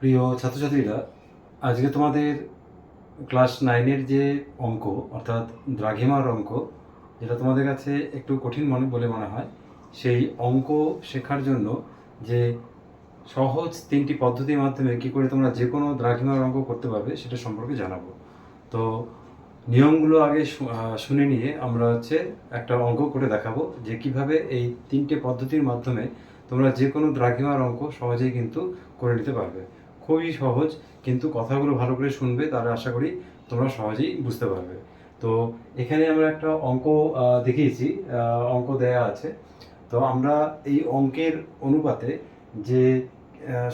প্রিয় ছাত্রছাত্রীরা, আজকে তোমাদের ক্লাস নাইনের যে অঙ্ক, অর্থাৎ দ্রাঘিমার অঙ্ক, যেটা তোমাদের কাছে একটু কঠিন মনে, বলে মনে হয়, সেই অঙ্ক শেখার জন্য যে সহজ তিনটি পদ্ধতির মাধ্যমে কি করে তোমরা যে কোনো দ্রাঘিমার অঙ্ক করতে পারবে, সেটা সম্পর্কে জানাব। তো নিয়মগুলো আগে শুনে নিয়ে আমরা হচ্ছে একটা অঙ্ক করে দেখাবো যে কীভাবে এই তিনটে পদ্ধতির মাধ্যমে তোমরা যে কোনো দ্রাঘিমার অঙ্ক সহজেই কিন্তু করে নিতে পারবে। খুবই সহজ, কিন্তু কথাগুলো ভালো করে শুনবে তারা আশা করি তোমরা সহজেই বুঝতে পারবে। তো এখানে আমরা একটা অঙ্ক দেখিয়েছি অঙ্ক দেয়া আছে। তো আমরা এই অঙ্কের অনুপাতে যে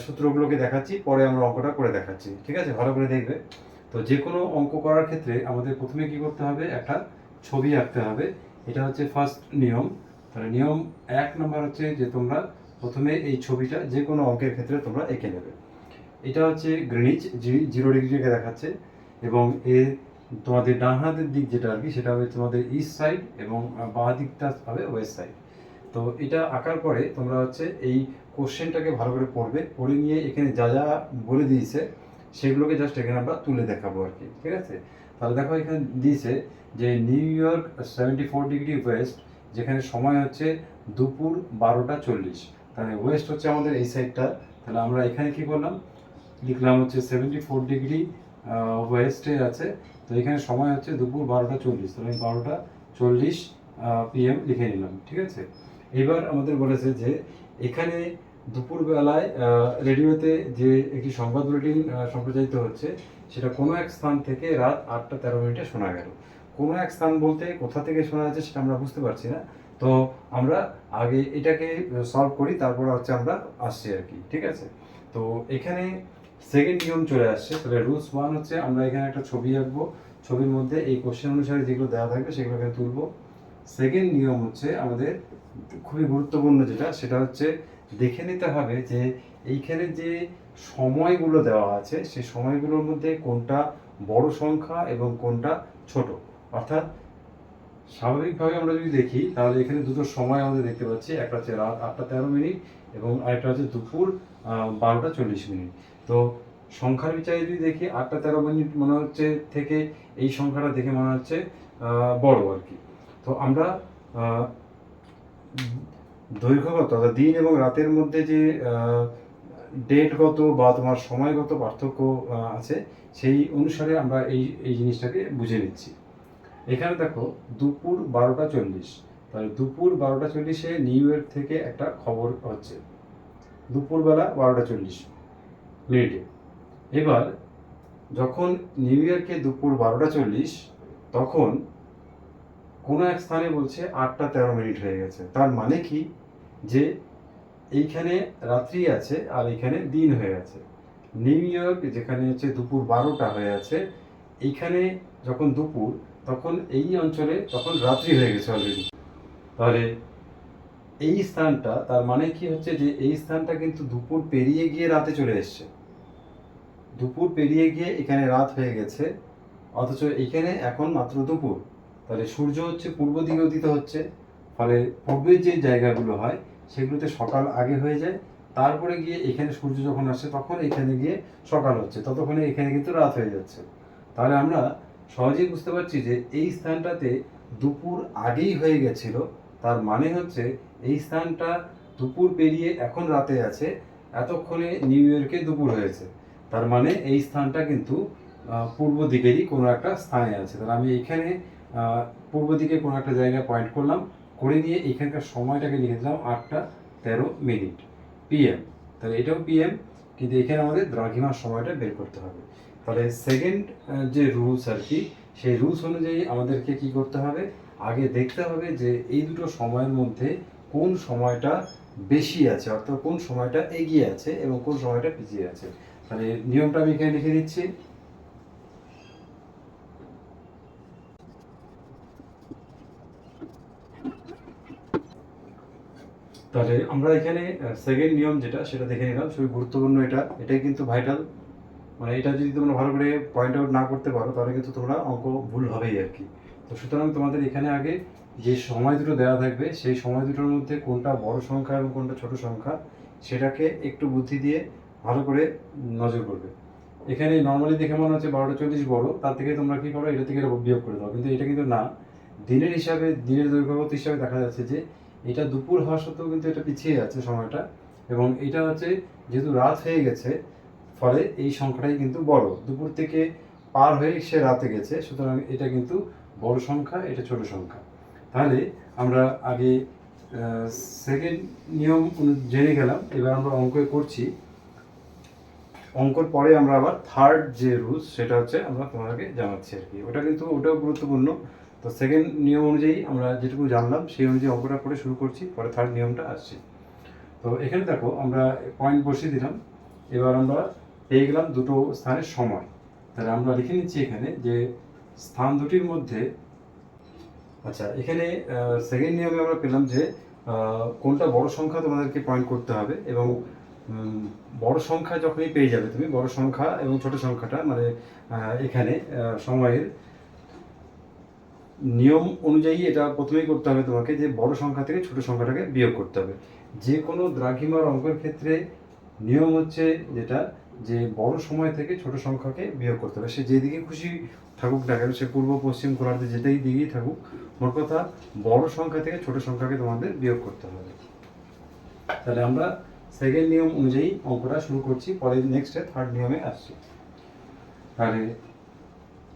সূত্রগুলোকে দেখাচ্ছি, পরে আমরা অঙ্কটা করে দেখাচ্ছি। ঠিক আছে? ভালো করে দেখবে। তো যে কোনো অঙ্ক করার ক্ষেত্রে আমাদের প্রথমে কি করতে হবে? একটা ছবি আঁকতে হবে। এটা হচ্ছে ফার্স্ট নিয়ম। তাহলে নিয়ম এক নম্বর হচ্ছে যে তোমরা প্রথমে এই ছবিটা যে কোনো অঙ্কের ক্ষেত্রে তোমরা এঁকে নেবে। এটা হচ্ছে গ্রিনিচ জিরো ডিগ্রিকে দেখাচ্ছে এবং এর তোমাদের ডান হাতের দিক যেটা আর কি, সেটা হবে তোমাদের ইস্ট সাইড এবং বাঁ দিকটা হবে ওয়েস্ট সাইড তো এটা আঁকার পরে তোমরা হচ্ছে এই কোশ্চেনটাকে ভালো করে পড়বে, পড়ে নিয়ে এখানে যা যা বলে দিয়েছে, সেগুলোকে জাস্ট এখানে আমরা তুলে দেখাবো আর কি, ঠিক আছে? তাহলে দেখো এখানে দিয়েছে যে New York seventy four degree west যেখানে সময় হচ্ছে দুপুর বারোটা চল্লিশ। তাহলে ওয়েস্ট হচ্ছে আমাদের এই সাইডটা তাহলে আমরা এখানে কি করলাম? লিখলাম হচ্ছে সেভেন্টি ফোর ডিগ্রি ওয়েস্টে আছে। তো এখানে সময় হচ্ছে দুপুর বারোটা চল্লিশ। তাহলে আমি বারোটা চল্লিশ পিএম লিখে নিলাম, ঠিক আছে? এবার আমাদের বলেছে যে এখানে দুপুরবেলায় রেডিওতে যে একটি সংবাদ বুলেটিন সম্প্রচারিত হচ্ছে, সেটা কোনো এক স্থান থেকে রাত আটটা তেরো মিনিটে শোনা গেল। কোনো এক স্থান বলতে কোথা থেকে শোনা যাচ্ছে সেটা আমরা বুঝতে পারছি না। তো আমরা আগে এটাকে সলভ করি, তারপর হচ্ছে আমরা আসছি আর কি, ঠিক আছে? তো এখানে সেকেন্ড নিয়ম চলে আসছে, তাহলে রুলস ওয়ান হচ্ছে আমরা এখানে একটা ছবি আঁকবো। ছবির মধ্যে এই কোশ্চেন অনুসারে যেগুলো দেওয়া থাকবে সেগুলো এখানে তুলবো। সেকেন্ড নিয়ম হচ্ছে আমাদের খুবই গুরুত্বপূর্ণ যেটা, সেটা হচ্ছে দেখে নিতে হবে যে এইখানে যে সময়গুলো দেওয়া আছে সেই সময়গুলোর মধ্যে কোনটা বড় সংখ্যা এবং কোনটা ছোট। অর্থাৎ স্বাভাবিকভাবে আমরা যদি দেখি, তাহলে এখানে দুটো সময় আমাদের দেখতে পাচ্ছি, একটা হচ্ছে রাত আটটা তেরো মিনিট এবং আরেকটা হচ্ছে দুপুর বারোটা চল্লিশ মিনিট। তো সংখ্যার বিচারে যদি দেখি আটটা তেরো মিনিট মনে হচ্ছে থেকে এই সংখ্যাটা দেখে মনে হচ্ছে বড় আর কি। তো আমরা দৈর্ঘ্যগত অর্থাৎ দিন এবং রাতের মধ্যে যে ডেটগত বা তোমার সময়গত পার্থক্য আছে, সেই অনুসারে আমরা এই এই জিনিসটাকে বুঝে নিচ্ছি। এখানে দেখো, দুপুর বারোটা চল্লিশ। তাহলে দুপুর বারোটা চল্লিশে নিউ ইয়র্ক থেকে একটা খবর হচ্ছে। দুপুরবেলা বারোটা চল্লিশ। মিনিটে এবার, যখন নিউ ইয়র্কে দুপুর বারোটা চল্লিশ, তখন কোনো এক স্থানে বলছে আটটা তেরো মিনিট হয়ে গেছে। তার মানে কি? যে এইখানে রাত্রি আছে আর এইখানে দিন হয়ে আছে। নিউ ইয়র্ক, যেখানে হচ্ছে দুপুর বারোটা হয়ে আছে, এইখানে যখন দুপুর, তখন এই অঞ্চলে তখন রাত্রি হয়ে গেছে অলরেডি তাহলে এই স্থানটা, তার মানে কি হচ্ছে যে এই স্থানটা কিন্তু দুপুর পেরিয়ে গিয়ে রাতে চলে এসছে। দুপুর পেরিয়ে গিয়ে এখানে রাত হয়ে গেছে, অথচ এখানে এখন মাত্র দুপুর। তাহলে সূর্য হচ্ছে পূর্ব দিকে উদিত হচ্ছে, ফলে পূর্বের যে জায়গাগুলো হয়, সেগুলোতে সকাল আগে হয়ে যায়, তারপরে গিয়ে এখানে সূর্য যখন আসছে তখন এখানে গিয়ে সকাল হচ্ছে, ততক্ষণে এখানে কিন্তু রাত হয়ে যাচ্ছে। তাহলে আমরা সহজেই বুঝতে পারছি যে এই স্থানটাতে দুপুর আগেই হয়ে গেছিল, তার মানে হচ্ছে এই স্থানটা দুপুর পেরিয়ে এখন রাতে আছে, এতক্ষণে নিউ ইয়র্কে দুপুর হয়েছে। তার মানে এই স্থানটা কিন্তু পূর্ব দিকেরই কোনো একটা স্থানে আছে। তাহলে আমি এখানে পূর্ব দিকে কোনো একটা জায়গায় পয়েন্ট করলাম, করে নিয়ে এখানকার সময়টাকে লিখে দিলাম আটটা তেরো মিনিট পিএম তাহলে এটাও পিএম কিন্তু এখানে আমাদের দ্রাঘিমার সময়টা বের করতে হবে। তাহলে সেকেন্ড যে রুলস আর কি, সেই রুলস অনুযায়ী আমাদেরকে কি করতে হবে? আগে দেখতে হবে যে এই দুটো সময়ের মধ্যে কোন সময়টা বেশি আছে, অর্থাৎ কোন সময়টা এগিয়ে আছে এবং কোন সময়টা পিছিয়ে আছে। তাহলে নিয়মটা আমি এখানে লিখে দিচ্ছি। তাহলে আমরা এখানে সেকেন্ড নিয়ম যেটা, সেটা দেখে নিলাম, খুবই গুরুত্বপূর্ণ এটা। এটাই কিন্তু ভাইটাল মানে এটা যদি তোমরা ভালো করে পয়েন্ট আউট না করতে পারো, তাহলে কিন্তু তোমরা অঙ্ক ভুল হবেই আর কি। তো সুতরাং তোমাদের এখানে আগে যে সময় দুটো দেওয়া থাকবে, সেই সময় দুটোর মধ্যে কোনটা বড় সংখ্যা এবং কোনটা ছোট সংখ্যা, সেটাকে একটু বুদ্ধি দিয়ে ভালো করে নজর করবে। এখানে নর্মালি দেখে মনে হচ্ছে বারোটা চল্লিশ বড়, তার থেকে তোমরা কি করো, এটা থেকে এটা বিয়োগ করে দাও। কিন্তু এটা কিন্তু না। দিনের হিসাবে, দিনের দৈর্ঘ্যগত হিসাবে দেখা যাচ্ছে যে, এটা দুপুর হওয়া সত্ত্বেও কিন্তু এটা পিছিয়ে যাচ্ছে সময়টা। এবং এটা হচ্ছে, যেহেতু রাত হয়ে গেছে, ফলে এই সংখ্যাটাই কিন্তু বড়। দুপুর থেকে পার হয়ে সে রাতে গেছে, সুতরাং এটা কিন্তু বড় সংখ্যা, এটা ছোট সংখ্যা। তাহলে আমরা আগে সেকেন্ড নিয়ম জেনে গেলাম। এবার আমরা অঙ্ক করছি। অঙ্কর পরে আমরা আবার থার্ড যে রুলস সেটা হচ্ছে আমরা তোমাদেরকে জানাচ্ছি আর কি। ওটা কিন্তু, ওটাও গুরুত্বপূর্ণ। তো সেকেন্ড নিয়ম অনুযায়ী আমরা যেটুকু জানলাম, সেই অনুযায়ী অঙ্কটা করে শুরু করছি, পরে থার্ড নিয়মটা আসছে। তো এখানে দেখো, আমরা পয়েন্ট বসিয়ে দিলাম। এবার আমরা পেয়ে গেলাম দুটো স্থানের সময়। তাহলে আমরা লিখে নিচ্ছি এখানে যে স্থান দুটির মধ্যে আচ্ছা এখানে সেকেন্ড নিয়মে আমরা পেলাম যে কোনটা বড় সংখ্যা তোমাদেরকে পয়েন্ট করতে হবে এবং বড় সংখ্যা যখনই পেয়ে যাবে তুমি, বড় সংখ্যা এবং ছোট সংখ্যাটা মানে এখানে সময়ের নিয়ম অনুযায়ী এটা প্রথমেই করতে হবে তোমাকে যে বড় সংখ্যা থেকে ছোট সংখ্যাটাকে বিয়োগ করতে হবে। যে কোনো দ্রাঘিমার অঙ্কের ক্ষেত্রে নিয়ম হচ্ছে যেটা, যে বড় সময় থেকে ছোট সংখ্যাকে বিয়োগ করতে হবে। সে যেদিকে খুশি থাকুক না কেন, সে পূর্ব, পশ্চিম কোণার্ধে যেটাই দিকেই থাকুক, মোট কথা বড় সংখ্যা থেকে ছোট সংখ্যাকে তোমাদের বিয়োগ করতে হবে। তাহলে আমরা সেকেন্ড নিয়ম অনুযায়ী অঙ্কটা শুরু করছি, পরে নেক্সটে থার্ড নিয়মে আসছি। তাহলে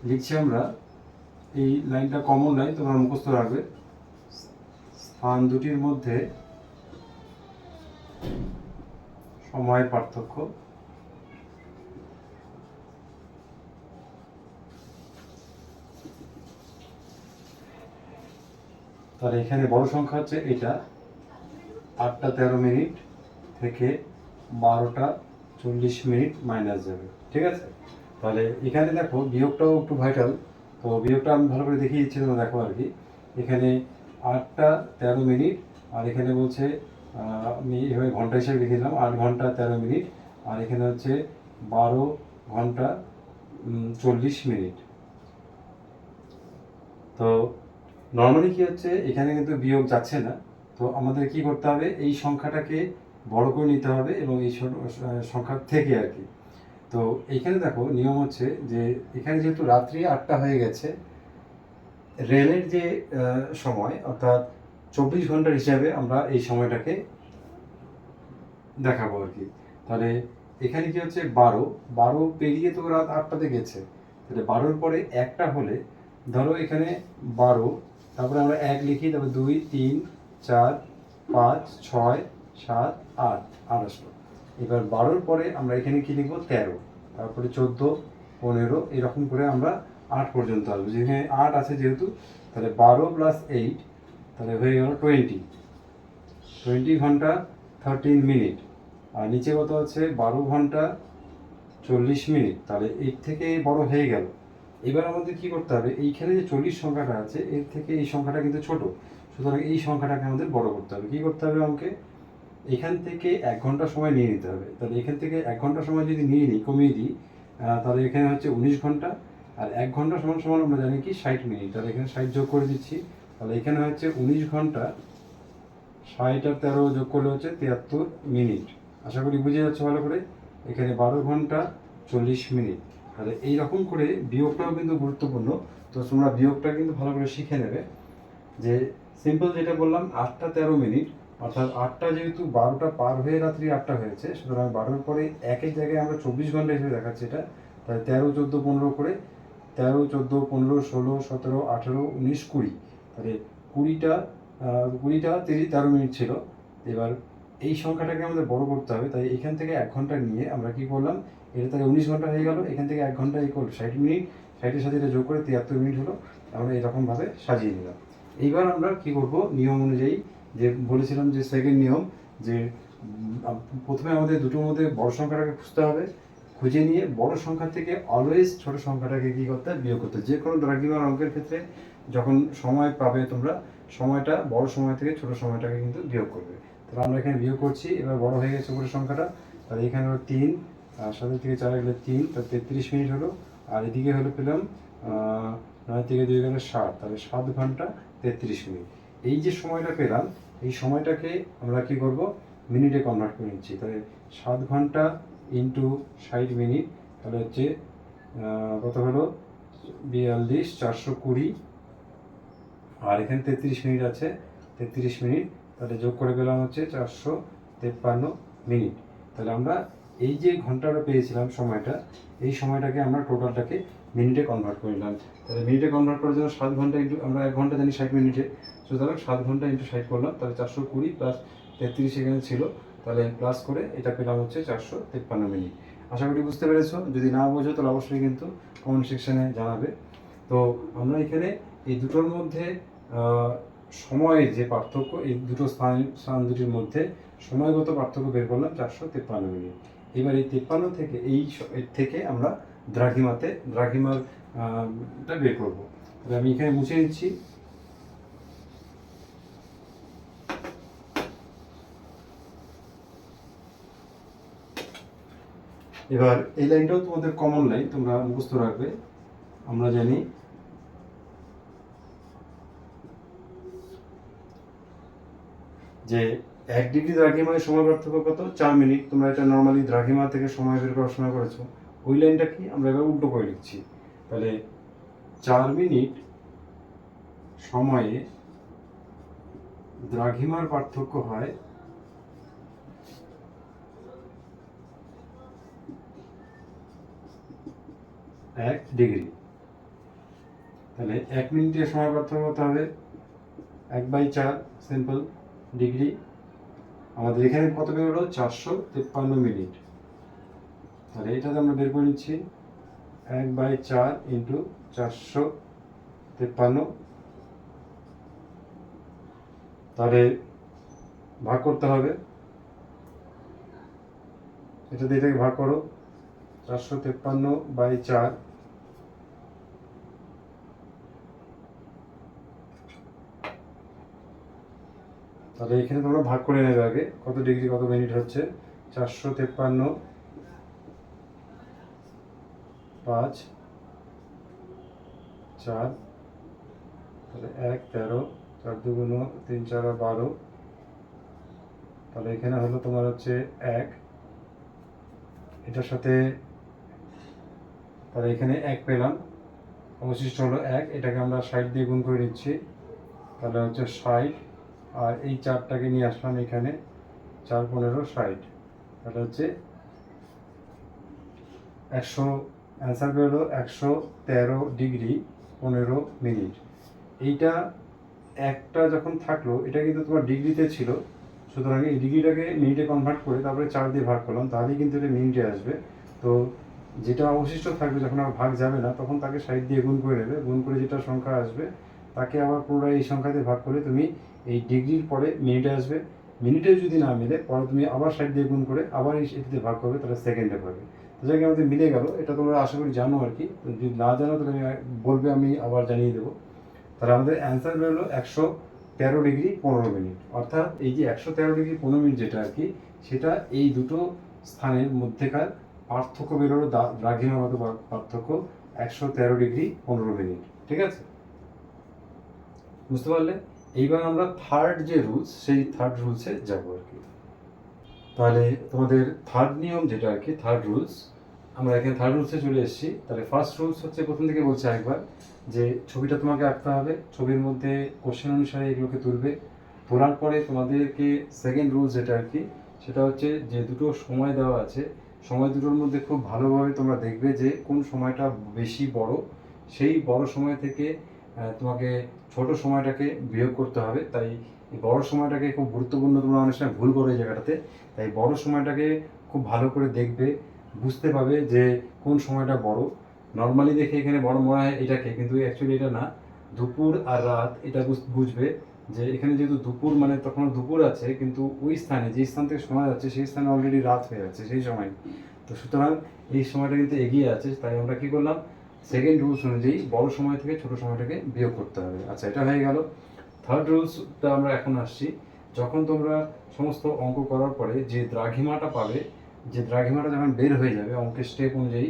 লিখছি আমরা, এই লাইনটা কমন লাইন তোমরা মুখস্থ রাখবে। স্থান দুটির মধ্যে সময়ের পার্থক্য। তাহলে এখানে বড় সংখ্যা হচ্ছে এটা আটটা তেরো মিনিট। থেকে বারোটা চল্লিশ মিনিট মাইনাস যাবে। ঠিক আছে? তাহলে এখানে দেখো বিয়োগটাও একটু ভাইটাল তো বিয়োগটা আমি ভালো করে দেখিয়ে দিচ্ছি তোমরা দেখো আর কি। এখানে আটটা তেরো মিনিট, আর এখানে বলছে আমি এভাবে ঘণ্টা হিসেবে লিখে দিলাম, আট ঘণ্টা তেরো মিনিট, আর এখানে হচ্ছে বারো ঘণ্টা চল্লিশ মিনিট। তো নর্মালি কি হচ্ছে? এখানে কিন্তু বিয়োগ যাচ্ছে না। তো আমাদের কি করতে হবে? এই সংখ্যাটাকে বড় করে নিতে হবে এবং এই সংখ্যা থেকে আর কি। তো এইখানে দেখো নিয়ম হচ্ছে যে এখানে যেহেতু রাত্রি আটটা হয়ে গেছে, রেলের যে সময়, অর্থাৎ চব্বিশ ঘণ্টার হিসাবে আমরা এই সময়টাকে দেখাবো আর কি। তাহলে এখানে কি হচ্ছে বারো বারো পেরিয়ে তো রাত আটটাতে গেছে। তাহলে বারোর পরে একটা হলে ধরো এখানে বারো, তারপরে আমরা এক লিখি, তারপরে দুই, তিন, চার, পাঁচ, ছয় সাত, আট আসলো এবার বারোর পরে আমরা এখানে কি লিখব? তেরো। তারপরে চোদ্দ, পনেরো, এরকম করে আমরা আট পর্যন্ত আসব। যেখানে আট আছে যেহেতু, তাহলে বারো প্লাস এইট তাহলে হয়ে গেল টোয়েন্টি টোয়েন্টি ঘণ্টা থার্টিন মিনিট আর নিচে কত আছে? বারো ঘণ্টা চল্লিশ মিনিট তাহলে এর থেকে বড় হয়ে গেল। এবার আমাদের কি করতে হবে? এইখানে যে চল্লিশ সংখ্যাটা আছে, এর থেকে এই সংখ্যাটা কিন্তু ছোট। সুতরাং এই সংখ্যাটাকে আমাদের বড় করতে হবে। কি করতে হবে আমাকে? এখান থেকে এক ঘণ্টা সময় নিয়ে নিতে হবে। তাহলে এখান থেকে এক ঘণ্টা সময় যদি নিয়ে নিই, কমিয়ে দিই তাহলে এখানে হচ্ছে উনিশ ঘণ্টা। আর এক ঘণ্টা সমান সমান আমরা জানি কি, ষাট মিনিট। তাহলে এখানে ষাট যোগ করে দিচ্ছি। তাহলে এখানে হচ্ছে উনিশ ঘণ্টা, ষাট আর তেরো যোগ করলে হচ্ছে তিয়াত্তর মিনিট। আশা করি বুঝে যাচ্ছে ভালো করে? এখানে বারো ঘণ্টা, চল্লিশ মিনিট। তাহলে এই রকম করে বিয়োগটাও কিন্তু গুরুত্বপূর্ণ। তো তোমরা বিয়োগটা কিন্তু ভালো করে শিখে নেবে। যে সিম্পল যেটা বললাম, আটটা তেরো মিনিট অর্থাৎ আটটা যেহেতু বারোটা পার হয়ে রাত্রি আটটা হয়েছে, সুতরাং বারোর পরে একের জায়গায় আমরা চব্বিশ ঘণ্টা হিসেবে দেখাচ্ছি এটা। তাহলে তেরো, চোদ্দ, পনেরো করে তেরো, চোদ্দ, পনেরো, ষোলো, সতেরো, আঠেরো, উনিশ, কুড়ি। তাহলে কুড়িটা কুড়িটা তিরিশ তেরো মিনিট ছিল। এবার এই সংখ্যাটাকে আমাদের বড় করতে হবে। তাই এখান থেকে এক ঘণ্টা নিয়ে আমরা কি করলাম, এটা তাহলে উনিশ ঘণ্টা হয়ে গেল। এখান থেকে এক ঘণ্টা ইকুয়াল ষাট মিনিট। ষাটের সাথে এটা যোগ করে তিয়াত্তর মিনিট হলো। আমরা এরকমভাবে সাজিয়ে নিলাম। এইবার আমরা কি করব? নিয়ম অনুযায়ী যে বলেছিলাম যে সেকেন্ড নিয়ম, যে প্রথমে আমাদের দুটোর মধ্যে বড় সংখ্যাটাকে খুঁজতে হবে, খুঁজে নিয়ে বড় সংখ্যা থেকে অলওয়েজ ছোট সংখ্যাটাকে কি করতে হবে? বিয়োগ করতে। যে কোনো দ্রাঘিমার অঙ্কের ক্ষেত্রে যখন সময় পাবে তোমরা, সময়টা বড় সময় থেকে ছোট সময়টাকে কিন্তু বিয়োগ করবে তাহলে আমরা এখানে বিয়োগ করছি, এবার বড় হয়ে গেছে উপরের সংখ্যাটা, তাহলে এখানে হলো তিন, আর সাথে থেকে চার গেলে তিন তার তেত্রিশ মিনিট হলো, আর এদিকে হলো পেলাম নয় থেকে দুই গেলে সাত, তাহলে সাত ঘণ্টা তেত্রিশ মিনিট এই যে সময়টা পেলাম, এই সময়টাকে আমরা কি করব? মিনিটে কনভার্ট করে নিচ্ছি। তাহলে সাত ঘণ্টা ইন্টু ষাট মিনিট, তাহলে হচ্ছে কত হলো? বিয়াল্লিশ, চারশো কুড়ি। আর এখানে তেত্রিশ মিনিট আছে, তেত্রিশ মিনিট। তাহলে যোগ করে পেলাম হচ্ছে চারশো তেপ্পান্ন মিনিট। তাহলে আমরা এই যে ঘন্টাটা পেয়েছিলাম সময়টা, এই সময়টাকে আমরা টোটালটাকে মিনিটে কনভার্ট করে নিলাম। তাহলে মিনিটে কনভার্ট করার জন্য সাত ঘণ্টা ইন্টু আমরা এক ঘণ্টা জানি ষাট মিনিটে। সুতরাং সাত ঘণ্টা ইন্টু ষাট করলাম, তাহলে চারশো কুড়ি প্লাস তেত্রিশ এখানে ছিল। তাহলে প্লাস করে এটা পেলাম হচ্ছে চারশো তেপ্পান্ন মিনিট। আশা করি বুঝতে পেরেছ। যদি না বোঝো, তাহলে অবশ্যই কিন্তু কমেন্ট সেকশনে জানাবে। তো আমরা এখানে এই দুটোর মধ্যে সময়ের যে পার্থক্য, এই দুটো স্থান স্থান দুটির মধ্যে সময়গত পার্থক্য বের করলাম চারশো তেপ্পান্ন মিনিট। এবার এই তেপ্পান্ন থেকে, এই থেকে আমরা দ্রাঘিমাতে, দ্রাঘিমার টা বের করব। তাহলে আমি এখানে মুছে নিচ্ছি। এবার এই লাইনটাও তোমাদের কমন লাইন তোমরা মুখস্থ রাখবে। আমরা জানি যে এক ডিগ্রি দ্রাঘিমায় সময় পার্থক্য কত? চার মিনিট। তোমরা এটা নর্মালি দ্রাঘিমা থেকে সময় বের করার সময় করেছ। ওই লাইনটা কি? আমরা এবার উল্টো করে লিখছি। তাহলে চার মিনিট সময়ে দ্রাঘিমার পার্থক্য হয় এক ডিগ্রি। তাহলে এক মিনিটের সময় পার্থক্য কত হবে এক বাই চার, সিম্পল, ডিগ্রি। আমাদের এখানে কত বেরোলো? চারশো তেপ্পান্ন মিনিট। তাহলে এটাতে আমরা বের করে নিচ্ছি এক বাই চার ইন্টু চারশো তেপ্পান্ন। তাহলে ভাগ করতে হবে। এটাতে এটাকে ভাগ করো। চারশো তেপ্পান্ন বাই চার। তাহলে এখানে তোমরা ভাগ করে নেবে আগে। কত ডিগ্রি কত মিনিট হচ্ছে? চারশো তেপ্পান্ন পাঁচ, চার, তাহলে এক, তেরো, চার দুগুণ তিন, চার, বারো। তাহলে এখানে হলো তোমার হচ্ছে এক। এটার সাথে তাহলে এখানে এক পেলাম। অবশিষ্ট হলো এক, এটাকে আমরা ষাট দিয়ে গুণ করে নিচ্ছি। তাহলে হচ্ছে ষাট। আর এই চারটাকে নিয়ে আসলাম এখানে, চার, পনেরো, ষাট। তাহলে হচ্ছে একশো অ্যান্সার বেরোলো একশো তেরো ডিগ্রি পনেরো মিনিট। এইটা একটা যখন থাকল, এটা কিন্তু তোমার ডিগ্রিতে ছিল। সুতরাং এই ডিগ্রিটাকে মিনিটে কনভার্ট করে তারপরে চার দিয়ে ভাগ করলাম, তাহলেই কিন্তু এটা মিনিটে আসবে। তো যেটা অবশিষ্ট থাকবে, যখন আর ভাগ যাবে না, তখন তাকে সাইড দিয়ে গুণ করে নেবে। গুণ করে যেটা সংখ্যা আসবে, তাকে আবার পুনরায় এই সংখ্যা দিয়ে ভাগ করে তুমি এই ডিগ্রির পরে মিনিটে আসবে। মিনিটে যদি না মিলে, পরে তুমি আবার সাইড দিয়ে গুণ করে আবার এই এটিতে ভাগ করবে, তাহলে সেকেন্ডে পাবে যাকে আমাদের মিলে গেল। এটা তোমরা আশা করি জানো আর কি। যদি না জানো, তাহলে আমি বলবে, আমি আবার জানিয়ে দেবো। তাহলে আমাদের অ্যান্সার বেরোলো একশো তেরো ডিগ্রি পনেরো মিনিট। অর্থাৎ এই যে একশো তেরো ডিগ্রি পনেরো মিনিট যেটা আর কি, সেটা এই দুটো স্থানের মধ্যেকার পার্থক্য বেরোলো দ্রাঘিমাগত পার্থক্য, একশো তেরো ডিগ্রি পনেরো মিনিট। ঠিক আছে? বুঝতে পারলে? এইবার আমরা থার্ড যে রুলস সেই থার্ড রুলসে যাব আর কি। তাহলে তোমাদের থার্ড নিয়ম যেটা আর কি থার্ড রুলস আমরা এখানে থার্ড রুলসে চলে এসেছি। তাহলে ফার্স্ট রুলস হচ্ছে প্রথম থেকে বলছে একবার যে ছবিটা তোমাকে আঁকতে হবে, ছবির মধ্যে কোশ্চেন অনুসারে এগুলোকে তুলবে। তোলার পরে তোমাদেরকে সেকেন্ড রুলস যেটা আর কি, সেটা হচ্ছে যে দুটো সময় দেওয়া আছে। সময় দুটোর মধ্যে খুব ভালোভাবে তোমরা দেখবে যে কোন সময়টা বেশি বড়। সেই বড় সময় থেকে তোমাকে ছোট সময়টাকে বিয়োগ করতে হবে। তাই এই বড় সময়টাকে খুব গুরুত্বপূর্ণ তোমরা অনেক সময় ভুল করো এই জায়গাটাতে। তাই বড় সময়টাকে খুব ভালো করে দেখবে, বুঝতে পাবে যে কোন সময়টা বড়। নর্মালি দেখে এখানে বড় মনে হয় এটাকে, কিন্তু অ্যাকচুয়ালি এটা না। দুপুর আর রাত এটা বুঝ- বুঝবে যে এখানে যেহেতু দুপুর মানে তখন দুপুর আছে, কিন্তু ওই স্থানে যে স্থান থেকে সময় যাচ্ছে সেই স্থানে অলরেডি রাত হয়ে যাচ্ছে সেই সময়। তো সুতরাং এই সময়টা কিন্তু এগিয়ে আছে, তাই আমরা কি করলাম? সেকেন্ড রুলস অনুযায়ী বড় সময় থেকে ছোট সময়টাকে বিয়োগ করতে হবে। আচ্ছা এটা হয়ে গেল। থার্ড রুলসটা আমরা এখন আসছি। যখন তোমরা সমস্ত অঙ্ক করার পরে যে দ্রাঘিমাটা পাবে, যে দ্রাঘিমাটা যখন বের হয়ে যাবে, অঙ্কের স্টেপ অনুযায়ী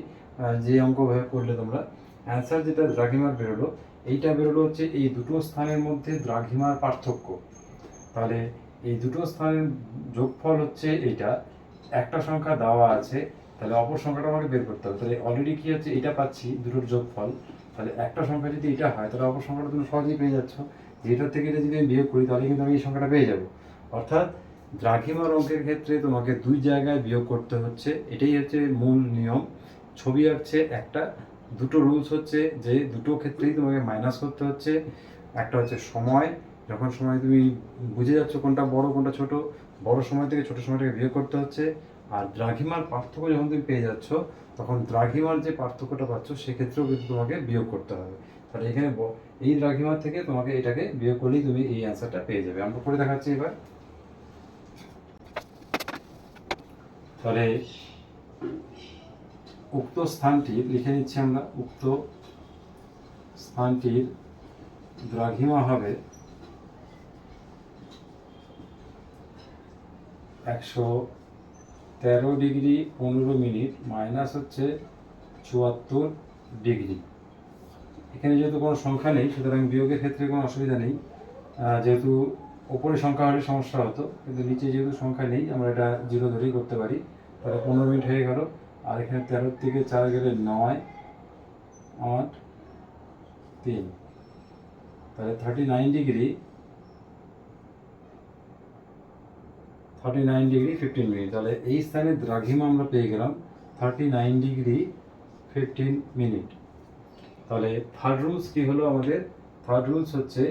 যে অঙ্ক ভাবে করলে তোমরা অ্যান্সার যেটা দ্রাঘিমার বেরোলো, এইটা বেরোলো হচ্ছে এই দুটো স্থানের মধ্যে দ্রাঘিমার পার্থক্য। তাহলে এই দুটো স্থানের যোগফল হচ্ছে এইটা, একটা সংখ্যা দেওয়া আছে, তাহলে অপর সংখ্যাটা আমাকে বের করতে হবে। তাহলে অলরেডি কি হচ্ছে এটা পাচ্ছি, দুটোর যোগফল। তাহলে একটা সংখ্যা যদি এটা হয়, তাহলে অপর সংখ্যাটা তুমি সহজেই পেয়ে যাচ্ছ। যেটার থেকে যদি আমি বিয়োগ করি, তাহলে কিন্তু আমি এই সংখ্যাটা পেয়ে যাব। অর্থাৎ দ্রাঘিমার অঙ্কের ক্ষেত্রে তোমাকে দুই জায়গায় বিয়োগ করতে হচ্ছে। এটাই হচ্ছে মূল নিয়ম। ছবি আঁকছে একটা, দুটো রুলস হচ্ছে যে দুটো ক্ষেত্রেই তোমাকে মাইনাস করতে হচ্ছে। একটা হচ্ছে সময়, যখন সময় তুমি বুঝে যাচ্ছ কোনটা বড়, কোনটা ছোট, বড় সময় থেকে ছোট সময়টাকে বিয়োগ করতে হচ্ছে। আর দ্রাঘিমার পার্থক্য যখন তুমি পেয়ে যাচ্ছ, তখন দ্রাঘিমার যে পার্থক্যটা পাচ্ছ, সেক্ষেত্রেও কিন্তু তোমাকে বিয়োগ করতে হবে। তাহলে এখানে এই দ্রাঘিমা থেকে তোমাকে এটাকে বিয়োগ করলেই তুমি এই অ্যান্সারটা পেয়ে যাবে। আমরা করে দেখাচ্ছি এবার। তাহলে উক্ত স্থানটির লিখে নিচ্ছি আমরা। উক্ত স্থানটির দ্রাঘিমা হবে একশো তেরো ডিগ্রি পনেরো মিনিট, মাইনাস হচ্ছে চুয়াত্তর ডিগ্রি। এখানে যেহেতু কোনো সংখ্যা নেই, সুতরাং বিয়োগের ক্ষেত্রে কোনো অসুবিধা নেই। যেহেতু ওপরে সংখ্যা হলে সমস্যা হতো, কিন্তু নিচে যেহেতু সংখ্যা নেই, আমরা এটা জিরো ধরেই করতে পারি। তাহলে পনেরো মিনিট হয়ে গেল, আর এখানে তেরোর থেকে চার গেলে নয়, আট, তিন। তাহলে thirty nine degree thirty nine degree fifteen minute তাহলে এই স্থানে দ্রাঘিমা আমরা পেয়ে গেলাম thirty nine degree fifteen minute তাহলে থার্ড রুলস কি হলো আমাদের? থার্ড রুলস হচ্ছে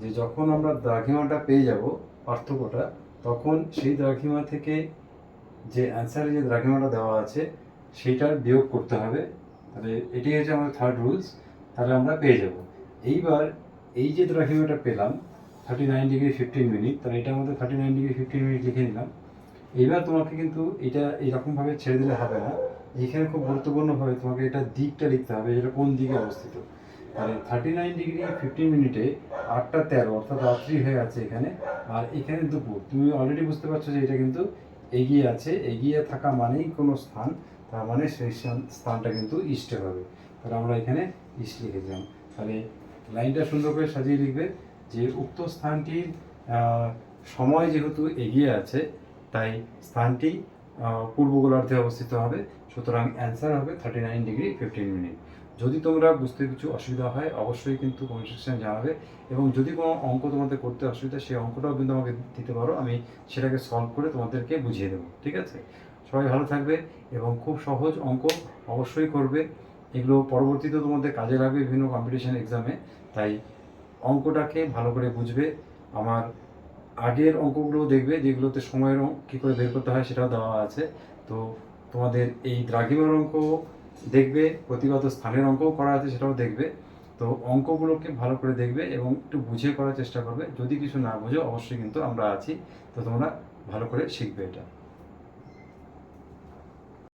যে যখন আমরা দ্রাঘিমাটা পেয়ে যাব, পার্থক্যটা, তখন সেই দ্রাঘিমা থেকে যে অ্যান্সারে যে দ্রাঘিমাটা দেওয়া আছে, সেইটার বিয়োগ করতে হবে। তাহলে এটি হচ্ছে আমাদের থার্ড রুলস তাহলে আমরা পেয়ে যাব। এইবার এই যে দ্রাঘিমাটা পেলাম thirty nine degree fifteen minute তাহলে এটা আমাদের thirty nine degree fifteen minute লিখে নিলাম। এইবার তোমাকে কিন্তু এটা এইরকমভাবে ছেড়ে দিলে হবে না। এইখানে খুব গুরুত্বপূর্ণভাবে তোমাকে এটা দিকটা লিখতে হবে, এটা কোন দিকে অবস্থিত? তাহলে থার্টি নাইন ডিগ্রি ফিফটিন মিনিটে আটটা তেরো, অর্থাৎ রাত্রি হয়ে আছে এখানে, আর এখানে দুপুর। তুমি অলরেডি বুঝতে পারছ যে এটা কিন্তু এগিয়ে আছে, এগিয়ে থাকা মানেই কোনো স্থান, তার মানে সেই স্থান- স্থানটা কিন্তু ইস্টে হবে। তাহলে আমরা এখানে ইস্ট লিখে দিলাম। তাহলে লাইনটা সুন্দর করে সাজিয়ে লিখবে যে উক্ত স্থানটির সময় যেহেতু এগিয়ে আছে, তাই স্থানটি পূর্ব গোলার্ধে অবস্থিত হবে, সুতরাং অ্যান্সার হবে thirty nine degree fifteen minute যদি তোমরা বুঝতে কিছু অসুবিধা হয়, অবশ্যই কিন্তু কমেন্ট সেকশনে জানাবে, এবং যদি কোনো অঙ্ক তোমাদের করতে অসুবিধা, সেই অঙ্কটাও কিন্তু আমাকে দিতে পারো, আমি সেটাকে সলভ করে তোমাদেরকে বুঝিয়ে দেবো, ঠিক আছে? সবাই ভালো থাকবে, এবং খুব সহজ অঙ্ক অবশ্যই করবে। এগুলো পরবর্তীতে তোমাদের কাজে লাগবে বিভিন্ন কম্পিটিশন এক্সামে তাই অঙ্কটাকে ভালো করে বুঝবে, আমার আগের অঙ্কগুলো দেখবে, যেগুলোতে সময়ের কি করে বের করতে হয় সেটাও দেওয়া আছে। তো তোমাদের এই দ্রাঘিমার অঙ্ক দেখবে, প্রতিগত স্থানের অঙ্কও করা আছে সেটাও দেখবে। তো অঙ্কগুলোকে ভালো করে দেখবে এবং একটু বুঝে করার চেষ্টা করবে। যদি কিছু না বোঝো, অবশ্যই কিন্তু আমরা আছি। তো তোমরা ভালো করে শিখবে এটা।